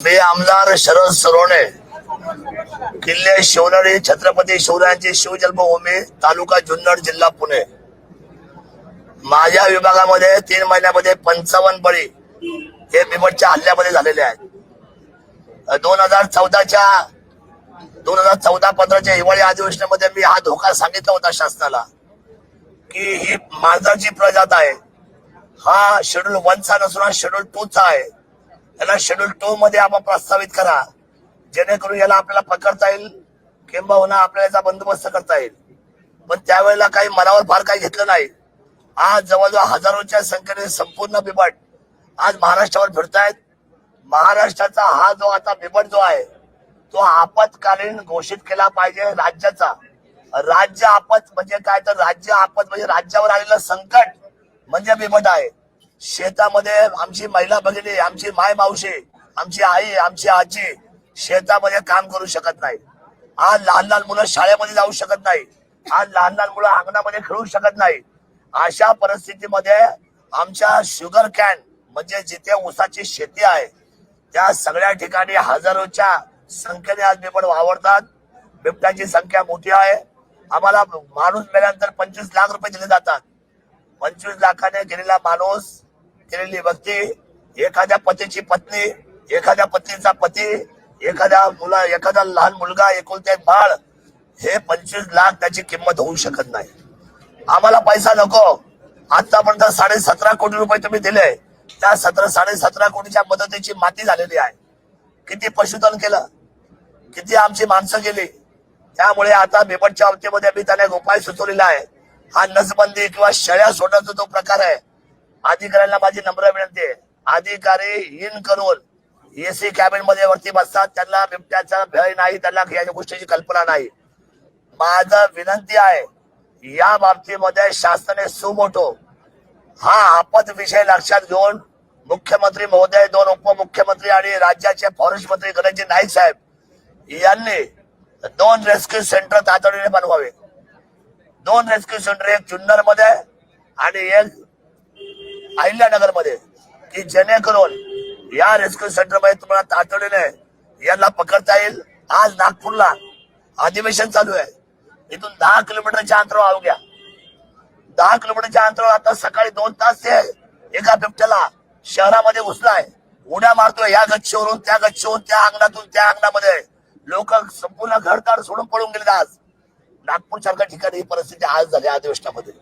मी आमदार शरद सरोणे किल्ले शिवनेरी छत्रपती शिवरायांची शिवजन्मभूमी तालुका जुन्नर जिल्हा पुणे. माझ्या विभागामध्ये तीन महिन्यामध्ये पंचावन्न बळी हे बिबटच्या हल्ल्यामध्ये झालेले आहेत. दोन हजार चौदाच्या दोन हजार चौदा पंधराच्या हिवाळी अधिवेशनामध्ये मी हा धोका सांगितला होता शासनाला की ही मांजराची प्रजात आहे. हा शेड्यूल वनचा नसून हा शेड्यूल टूचा आहे. याला शेड्यूल टू मध्ये आपण प्रस्तावित करा. जेणेकरून याला आपल्याला पकडता येईल किंबहुना आपल्याला याचा बंदोबस्त करता येईल. पण त्यावेळेला काही मनावर फार काही घेतलं नाही. आज जवळजवळ हजारोच्या संख्येने संपूर्ण बिबट आज महाराष्ट्रावर फिरतायत महाराष्ट्राचा हा जो आता बिबट जो आहे तो आपत्कालीन घोषित केला पाहिजे राज्याचा. राज्य आपत म्हणजे काय? तर राज्य आपत म्हणजे राज्यावर आलेलं संकट म्हणजे बिबट आहे. शेतामध्ये आमची महिला भगिनी आमची माय मावशी आमची आई आमची आजी शेतामध्ये काम करू शकत नाही आज लहान लहान मुलं शाळेमध्ये जाऊ शकत नाही आज लहान लहान मुलं अंगणामध्ये खेळू शकत नाही अशा परिस्थितीमध्ये आमच्या शुगर कॅन म्हणजे जिथे ऊसाची शेती आहे त्या सगळ्या ठिकाणी हजारोच्या संख्येने आज बिबट वावरतात. बिबट्याची संख्या मोठी आहे. आम्हाला माणूस मेल्यानंतर पंचवीस लाख रुपये दिले जातात. पंचवीस लाखाने गेलेला माणूस केलेली व्यक्ती एखाद्या पतीची पत्नी एखाद्या पत्नीचा पती एखाद्या मुला एखादा लहान मुलगा एकुलते एक बाळ हे पंचवीस लाख त्याची किंमत होऊ शकत नाही. आम्हाला पैसा नको. आतापर्यंत साडे सतरा कोटी रुपये तुम्ही दिले. त्या सतरा साडे सतरा कोटीच्या मदतीची माती झालेली आहे. किती पशुधन केलं? किती आमची माणसं गेली? त्यामुळे आता बिबटच्या बाबतीमध्ये मी त्याला एक उपाय सुचवलेला आहे. हा नसबंदी किंवा शेळ्या सोडण्याचा जो प्रकार आहे अधिकाऱ्यांना माझी नम्र विनंती आहे. अधिकारी इन करून एसी कॅबिनमध्ये वरती बसतात. त्यांना बिबट्याचा भय नाही त्यांना या गोष्टीची कल्पना नाही. माझं विनंती आहे या बाबतीमध्ये शासनाने सुमोठो हा आपत विषय लक्षात घेऊन मुख्यमंत्री महोदय दोन उपमुख्यमंत्री आणि राज्याचे फॉरेस्ट मंत्री गणेशजी नाईक साहेब यांनी दोन रेस्क्यू सेंटर तातडीने बनवावे. दोन रेस्क्यू सेंटर एक जुन्नरमध्ये आणि एक अहिल्यानगरमध्ये की जेणेकरून या रेस्क्यू सेंटरमध्ये तुम्हाला तातडीने यांना पकडता येईल. आज नागपूरला अधिवेशन चालू आहे. इथून दहा किलोमीटरच्या अंतरावर अवघ्या दहा किलोमीटरच्या अंतरावर आता सकाळी दोन तास ते एका बिबट्याला शहरामध्ये घुसलाय. उड्या मारतोय या गच्चीवरून त्या गच्चीवरून त्या अंगणातून त्या अंगणामध्ये. लोक संपूर्ण घरदार सोडून पळून गेले आज. नागपूर सारख्या ठिकाणी ही परिस्थिती आज झाली अधिवेशनामध्ये.